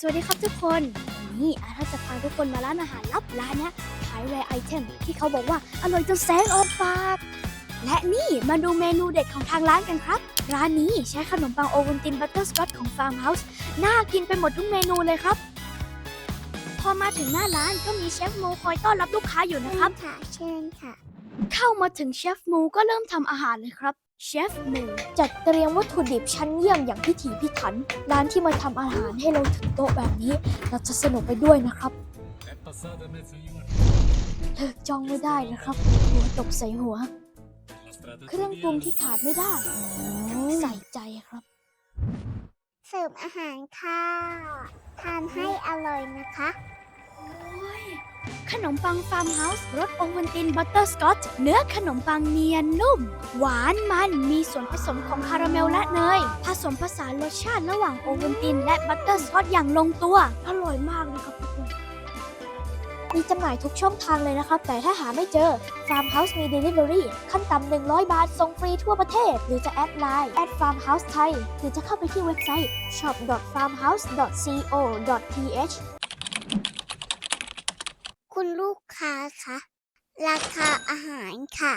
สวัสดีครับทุกคนวันนี้อาถ้าจะพาทุกคนมาร้านอาหารลับร้านเนี้ยขายแรไอเทมที่เขาบอกว่าอร่อยจนแสงออกปาก และนี่มาดูเมนูเด็ดของทางร้านกันครับ ร้านนี้ใช้ขนมปังโอวัลตินบัตเตอร์สกอตของฟาร์มเฮาส์น่ากินไปหมดทุกเมนูเลยครับ พอมาถึงหน้าร้านก็มีเชฟโมคอยต้อนรับลูกค้าอยู่นะครับค่ะเชิญค่ะ เข้ามาถึงเชฟมูก็เริ่มทำอาหารเลยครับ เชฟมูจัดเตรียมวัตถุดิบชั้นเยี่ยมอย่างพิถีพิถัน ร้านที่มาทำอาหารให้เราถึงโต๊ะแบบนี้ เราจะสนุกไปด้วยนะครับเลิกจ้องไม่ได้นะครับหัวตกใส่หัว เครื่องปรุงที่ขาดไม่ได้ ใส่ใจครับ เสิร์ฟอาหารค่ะ ทานให้อร่อยนะคะ ขนมปังฟาร์มเฮาส์รสโอวัลตินบัตเตอร์สกอตเนื้อขนมปังเนียนนุ่ม หวานมันมีส่วนผสมของคาราเมลและเนย ผสมผสานรสชาติระหว่างโอวัลตินและบัตเตอร์สกอตอย่างลงตัว อร่อยมากเลยครับทุกคนมีจำหน่ายทุกช่องทางเลยนะครับ แต่ถ้าหาไม่เจอ Farm House มี Delivery ขั้นต่ำ100 บาท ส่งฟรีทั่วประเทศ หรือจะแอดไลน์แอด Farm House ไทยหรือจะเข้าไปที่เว็บไซต์ shop.farmhouse.co.th คุณลูกค้าคะราคาอาหารค่ะ